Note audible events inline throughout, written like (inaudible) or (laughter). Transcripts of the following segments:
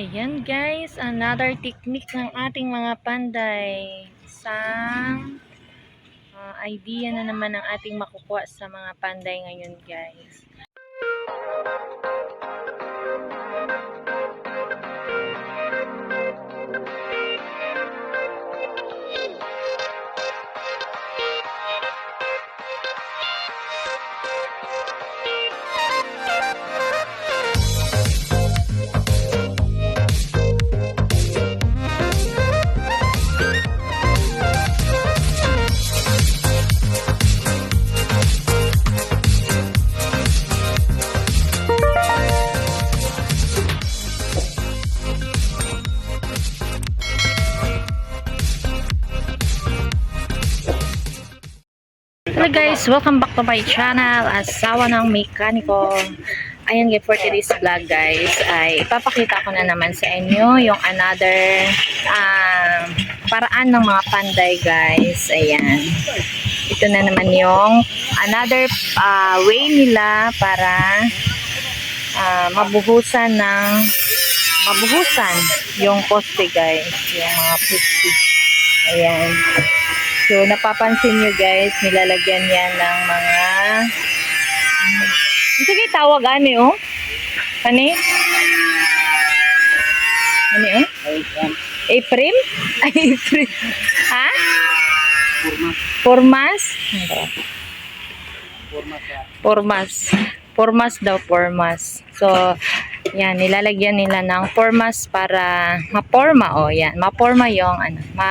Ayan guys, another technique ng ating mga panday. Isang ah, idea na naman ang ating makukuha sa mga panday ngayon guys. Hello guys, welcome back to my channel, Asawa ng Mekaniko. Ayan guys, for today's vlog guys, ay ipapakita ko na naman sa inyo yung another um, paraan ng mga panday guys. Ayan. Ito na naman yung another uh, way nila para uh, mabuhusan ng mabuhusan yung poste guys. Yung mga poste. Ayan. So, napapansin nyo guys, nilalagyan yan ng mga... Sige, tawag ani oh. Kani? Ano oh? April? (laughs) Ay, April. Ha? Formas? Formas. Formas daw, formas. So, yan, nilalagyan nila ng formas para maporma, oh, yan. Maporma yung, ano, ma,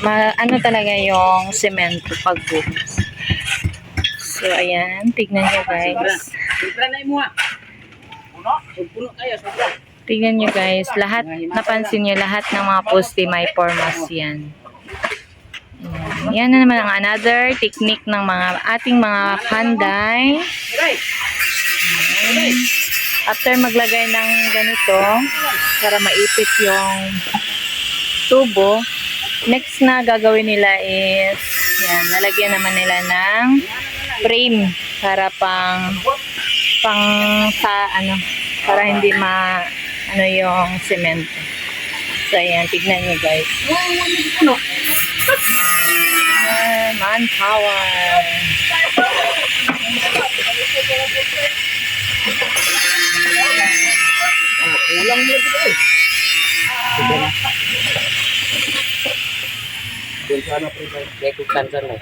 ma ano talaga yung semento pagbuhos. So, ayan, tignan nyo guys. Tignan nyo guys, lahat, napansin nyo, lahat ng mga poste may formas yan. Yan. Yan na naman ang another technique ng mga ating mga panday. Right. After maglagay ng ganito, para maipit yung tubo, next na gagawin nila is, yan, lalagyan naman nila ng frame para pang, pang sa, ano, para hindi ma, ano yung semento. So, ayan, tignan nyo guys. Ayan, manpower. Doon sa ano, pre, kaya kukansan na.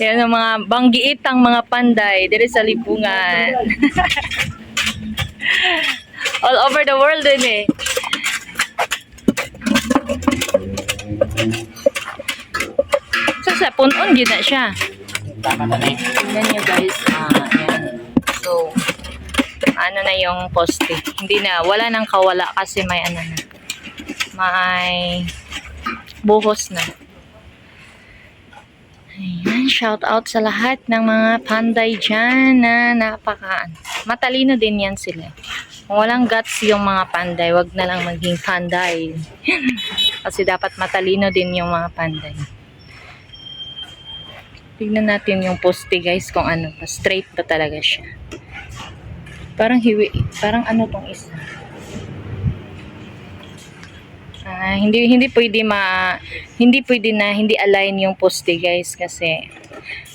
Yan ang mga banggiit ang mga panday dito sa lipungan. (laughs) All over the world din eh. So sa punon gid na siya. Tama na na eh. Guys. Ah. So ano na yung poste. Hindi na wala nang kawala kasi may ano na. May buhos na. Ayan, shout out sa lahat ng mga panday dyan na napaka matalino din yan sila. Kung walang guts yung mga panday, wag na lang maging panday. (laughs) Kasi dapat matalino din yung mga panday. Tignan natin yung poste guys kung ano. Straight ba talaga siya. Parang hiwi, parang ano tong isa. Ah, hindi hindi pwede ma hindi pwede na hindi align yung poste guys kasi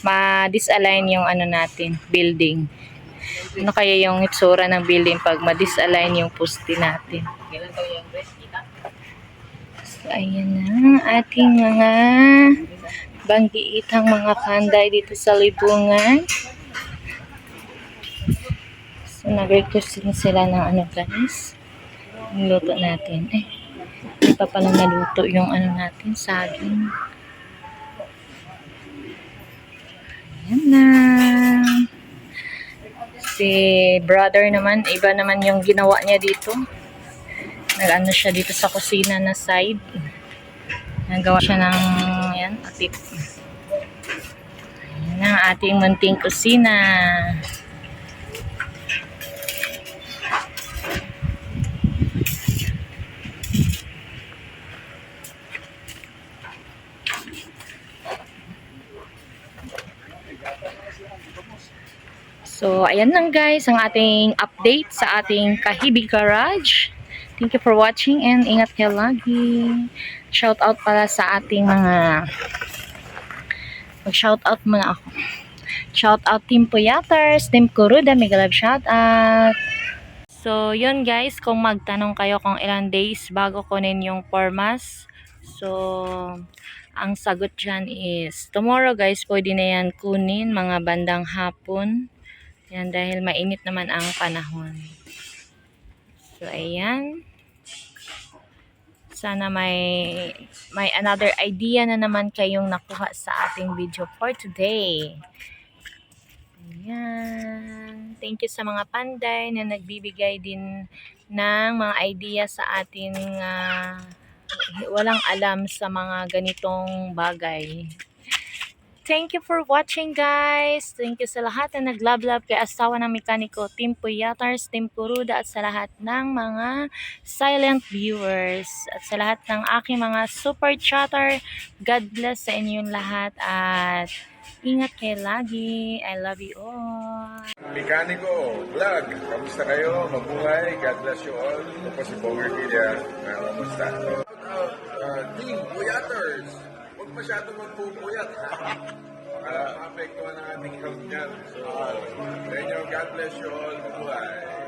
ma-disalign yung ano natin, building. Ano kaya yung itsura ng building pag ma-disalign yung poste natin? Kailan daw yung kita? So, ayan na ating mga banggiitang mga kanday dito sa libungan. Nag-request din sila ng ano guys. Yung luto natin. Eh, hindi pa pala naluto yung ano natin, saging. Ayan na. Si brother naman, iba naman yung ginawa niya dito. Nag-ano siya dito sa kusina na side. Nagawa siya ng yan, atip. Ayan ang ating munting kusina. So, ayan lang guys, ang ating update sa ating Kahibig Garage. Thank you for watching and ingat kayo lagi. Shout out pala sa ating mga mag-shout out muna ako. Shout out Team Puyaters, Team Kuruda, mega love shout out. So, yun guys, kung magtanong kayo kung ilang days bago kunin yung formas. So, ang sagot dyan is, tomorrow guys, pwede na yan kunin mga bandang hapon. Yan, dahil mainit naman ang panahon. So, ayan. Sana may may another idea na naman kayong nakuha sa ating video for today. Ayan. Thank you sa mga panday na nagbibigay din ng mga idea sa atin ah, walang alam sa mga ganitong bagay. Thank you for watching guys. Thank you sa lahat na naglablab kay asawa ng mekaniko, Team Puyatars, Team Kuruda at sa lahat ng mga silent viewers at sa lahat ng aking mga super chatter. God bless sa inyong lahat at ingat kayo lagi. I love you all. Mekaniko, vlog. Kamusta kayo? Mabuhay. God bless you all. Ako si Bonger Villa. Kamusta? Uh, Team Puyaters. Huwag masyadong magpupuyat. (laughs) Para maapektuhan ang ating health niyan. So, inyo, God bless you all. Mabuhay.